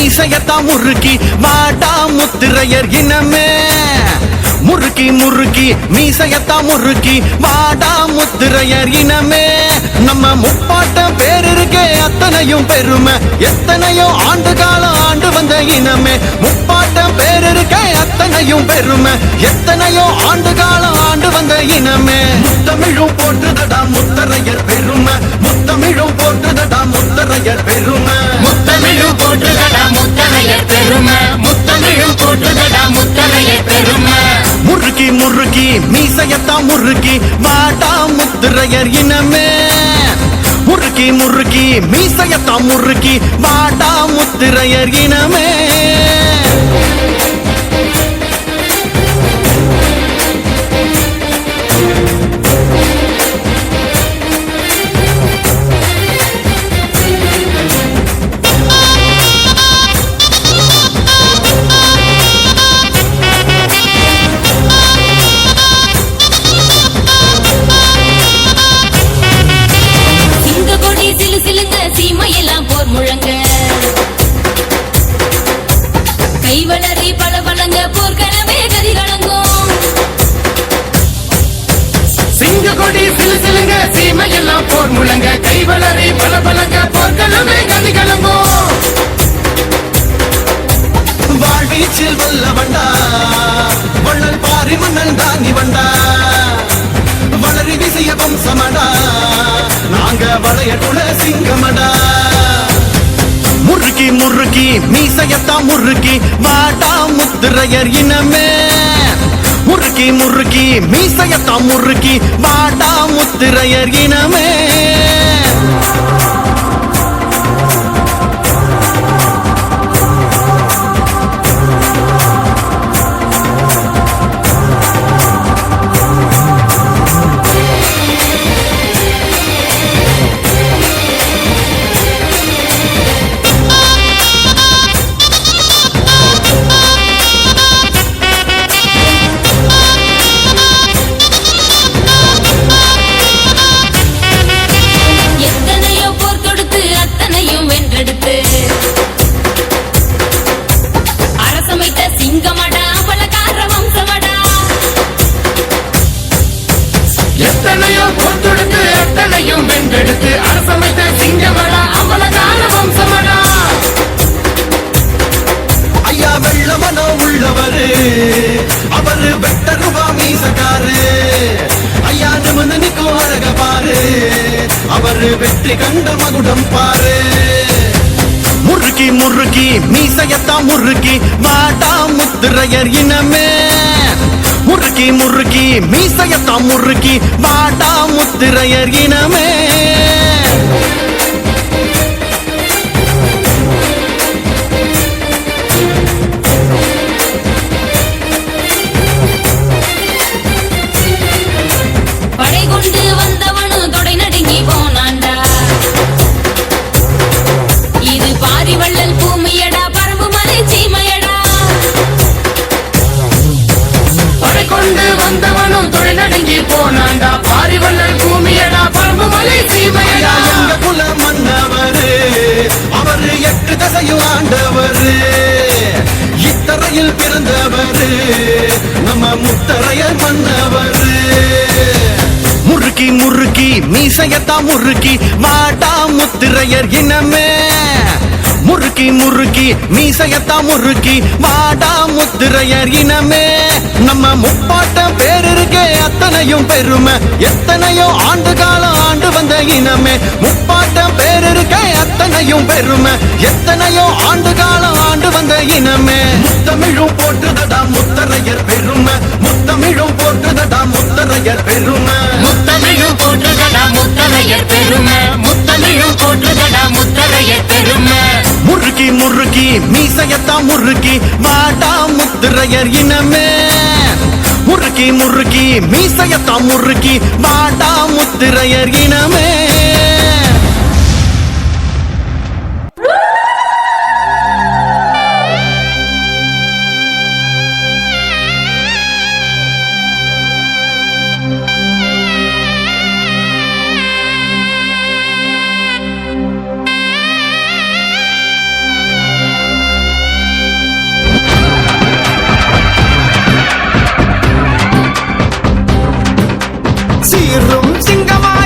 முறுக்கி முறுக்கி மீசையத்தா முறுக்கி வாடா முத்திரையர் இனமே. முறுக்கி முறுக்கி மீசையத்தா முறுக்கி வாடா முத்திரையர் இனமே. நம்ம முப்பாட்ட பேர் இருக்கே அத்தனையும் பெருமை. எத்தனையோ ஆண்டு காலம் ஆண்டு வந்த இனமே. முப்பாட்ட பேர் இருக்கே அத்தனையும் பெருமை. எத்தனையோ ஆண்டு காலம் ஆண்டு வந்த இனமே. முத்தமிழும் போற்றுதடா முத்தரையர் பெருமை. முத்தமிழும் போற்றுதடா முத்தரையர் பெருமை. முத்தமிழும் போற்றுதடா முத்தரையர் பெருமை. முத்தமிழும் போற்றுதடா முத்தரையர் பெருமை. முறுக்கி முறுக்கி மீசையத்தா முறுக்கி வாடா முத்துரையர் இனமே. முறுக்கி முறுக்கி மீசையத்தா முறுக்கி வாடா முத்துரையர் இனமே. முத்திரையர் இனமே. முறுக்கி முறுக்கி மீசையத்தா முறுக்கி வாடா முத்திரையர் இனமே. கண்ட மகுடம் பாரு. முறுக்கி முறுக்கி மீசையத்தா முறுக்கி வாடா முத்துரையர் இனமே. முறுக்கி முறுக்கி மீசையத்தா முறுக்கி வாடா முத்துரையர் இனமே. இது பூமியடா பரம்பு மலை சீமையடா. படை கொண்டு வந்தவனும் துணை நடுங்கி போனாண்டா பாரிவள்ளல் பூமியடா பரம்பு மலை சீமையடா. எங்க குல மன்னவரு அவரு எட்டு தசையும் ஆண்டவரு. இத்தரையில் பிறந்தவரு நம்ம முத்தரையர் மன்னவரு. முறுக்கி முறுக்கி மீசையத்தா முறுக்கி மாட்டா முத்திரையர் இனமே. முறுக்கி முறுக்கி மீசையத்தா முறுக்கி வாடா முத்திரையர் இனமே. நம்ம முப்பாட்ட பேர் இருக்கே அத்தனையும் பெருமை. எத்தனையோ ஆண்டு காலம் ஆண்டு வந்த இனமே. முப்பாட்ட பேர் இருக்கே அத்தனையும் பெருமை. எத்தனையோ ஆண்டு காலம் ஆண்டு வந்த இனமே. முத்தமிழும் போற்றுதடா முத்தரையர் பெருமை. முத்தமிழும் போற்றுதடா முத்தரையர் பெருமை. முத்தமிழும் போற்றுதடா முத்தரையர் பெருமை. முத்தமிழும் போற்றுதடா முத்தரையர் பெருமை. முறுக்கி முறுக்கி மீசையத்தா முறுக்கி வாடா முத்துரையர் இனமே. முறுக்கி முறுக்கி மீசையத்தா முறுக்கி வாடா முத்துரையர் இனமே. இரும் சிங்கமா?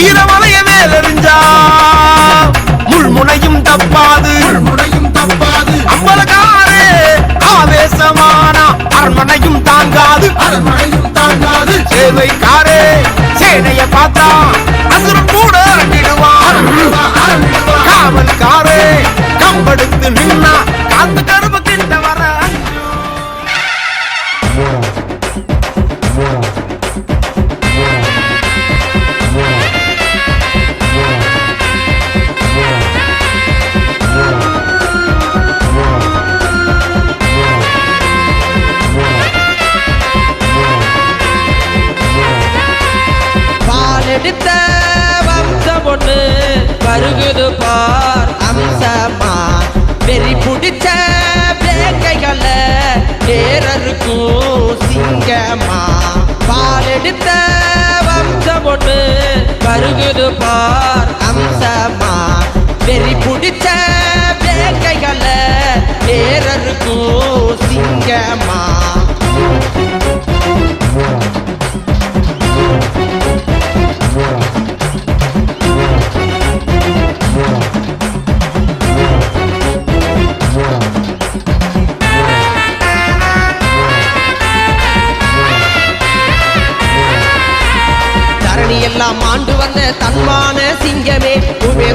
ஈரமலைய மேலெறிஞ்சா? முள்முனையும் தப்பாது. முள்முனையும் தப்பாது. அம்பலக்காரே ஆவேசமானா அரண்மனையும் தாங்காது. அரண்மனையும் தாங்காது. சேவைக்காரே சேனைய பார்த்தா அசுரம் கூட அரண்டிடுவான் காவல்காரே கம்பெடுத்து நின்னா காத்து கருப்பு கிட்ட அருகுது பா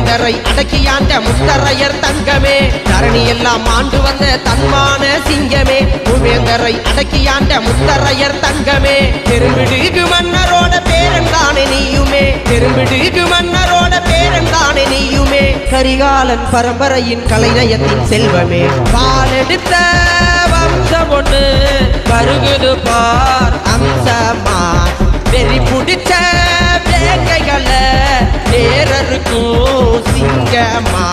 உபேந்தரை அடக்கியாண்ட முத்தரையர் தங்கமே. தரணி எல்லாம் ஆண்டு வந்த தன்மான சிங்கமே. உபேந்தரை அடக்கியாண்ட முத்தரையர் தங்கமே. பெரும்பிடுகு மன்னரோட பேரன்தானே நீயுமே. பெரும்பிடுகு மன்னரோட பேரன்தானே நீயுமே. கரிகாலன் பரம்பரையின் கலைநயத்தின் செல்வமே. பாலெடுத்த வம்சம் ஒன்று பருகுது பார் அம்சமா வெறி பிடிச்ச வேக்கைகள நேரருக்கும் சிங்கமா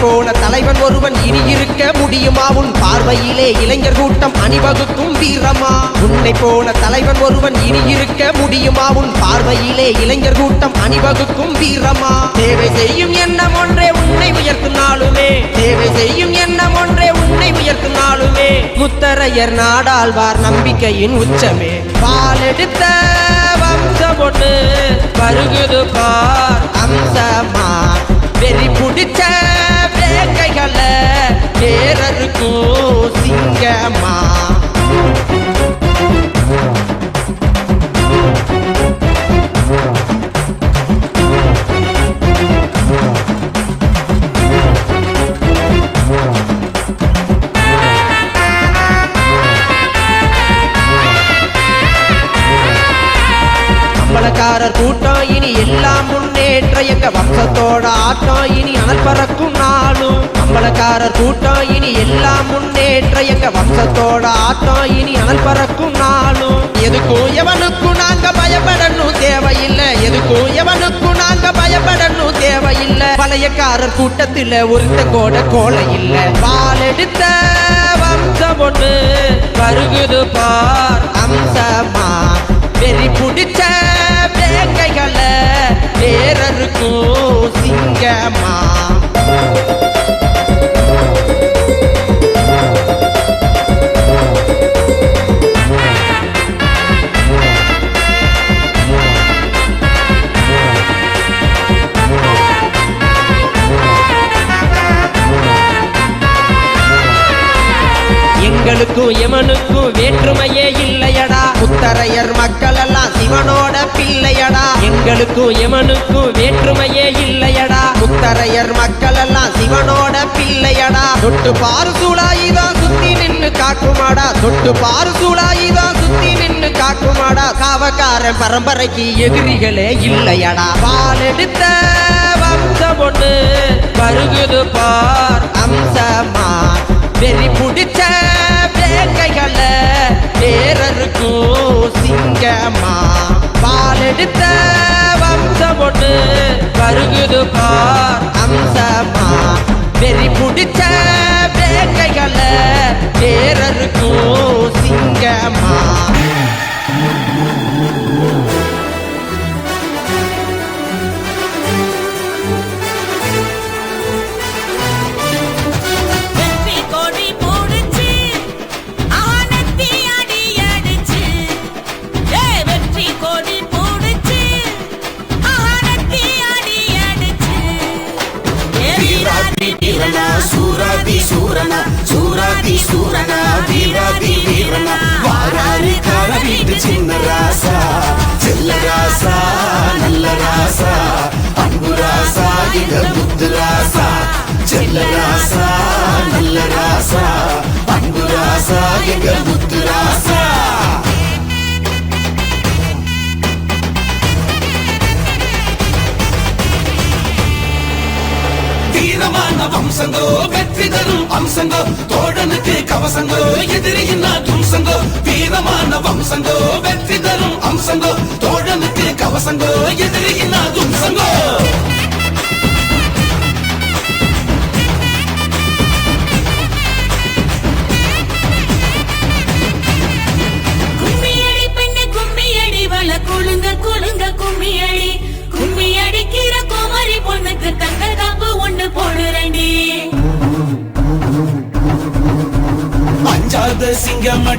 போன தலைவன் ஒருவன் இனி இருக்க முடியுமா? உன் பார்வையிலே இளைஞர் கூட்டம் அணிவகுக்கும் வீரமா? உன்னை போன தலைவன் ஒருவன் இனி இருக்க முடியுமா? உன் பார்வையிலே இளைஞர் கூட்டம் அணிவகுக்கும் வீரமா? தேவை செய்யும் எண்ணம் ஒன்றே உன்னை உயர்த்தும் நாளுமே. தேவை செய்யும் எண்ணம் ஒன்றே உன்னை உயர்த்தும் நாளுமே. முத்தரையர் நாடாழ்வார் நம்பிக்கையின் உச்சமே. பாலெடுத்த வம்சம் ஒன்று பருகுது பார். அம்சமா வெறி பிடிச்ச வேக்கைகள நேரருக்கும் சிங்கமா அம்பலக்காரர் கூட்டம் இனி எல்லாம் முன்னேற்ற எங்க வம்சத்தோட ஆட்டம் இனி அனல் பறக்கும் நாளும். அம்பலக்காரர் கூட்டம் இனி எல்லாம் முன்னேற்ற எங்க வம்சத்தோட ஆட்டம் இனி அனல் பறக்கும் நாளும். எதுக்கும் எவனுக்கும் நாங்க பயப்படணும் தேவையில்லை. எதுக்கும் எவனுக்கும் நாங்க பயப்படணும் தேவையில்லை. பழையக்காரர் கூட்டத்தில் ஒருத்த கோட கோலை இல்ல. பாலெடுத்த வம்சம் ஒன்று வருகுது பார். அம்சமா வெறி பிடிச்ச வேற்றுமையே இல்லையடா. முத்தரையர் மக்கள் எல்லாம் சிவனோட பிள்ளையடா. தொட்டு பாரு சூழாயிதான் சுத்தி நின்னு காட்டுமாடா தொட்டு பாரு சூழாயிதான் சுத்தி நின்னு காட்டுமாடா காவக்காரன் பரம்பரைக்கு எதிரிகளே இல்லையடா. பால் எடுத்த வம்சம் ஒண்ணு பருகுது பார். அம்சமா வெறி பிடிச்ச வேக்கைகள தேரருக்கும் சிங்கமா? பாலெடுத்த வம்சம் ஒன்று கருகுது பார் அம்சமா சூரனா சூராதி சூரனா வீராதி வீரனா வாராரு கார வீட்டு சின்ன ராசா செல்ல ராசா நல்ல ராசா அன்பு ராசா எங்க முத்து ராசா செல்ல ராசா நல்ல ராசா அன்பு ராசா எங்க முத்து வீரமான வம்சங்கோ வெற்றி தரும் அம்சங்கோ தோழனுக்கு கவசங்கோ எதிரியின் தும்சங்கோ வீரமான வம்சங்கோ வெற்றி தரும் அம்சங்கோ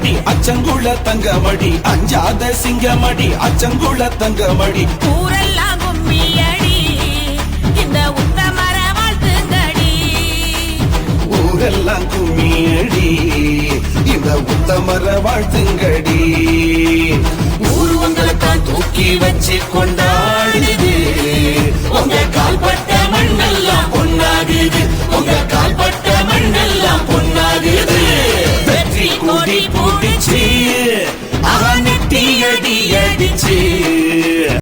சிங்கமடி அச்சங்குள தங்கமடி அஞ்சாத சிங்கமடி அச்சங்குள தங்கமடி ஊரெல்லாம் கும்மியடி இந்த உத்தமர வாழ்த்துங்கடி. ஊரெல்லாம் கும்மியடி இந்த உத்தமர வாழ்த்துங்கடி. ஊர் உங்களை தான் தூக்கி வச்சு கொண்டாடுது. உங்க கால்பட்ட மண்ணெல்லாம் பொன்னாகுது. உங்க கால்பட்ட மண்ணெல்லாம் பொன்னாகுது. வெற்றி கொடி பிடிச்சு அவன் அடிச்சு.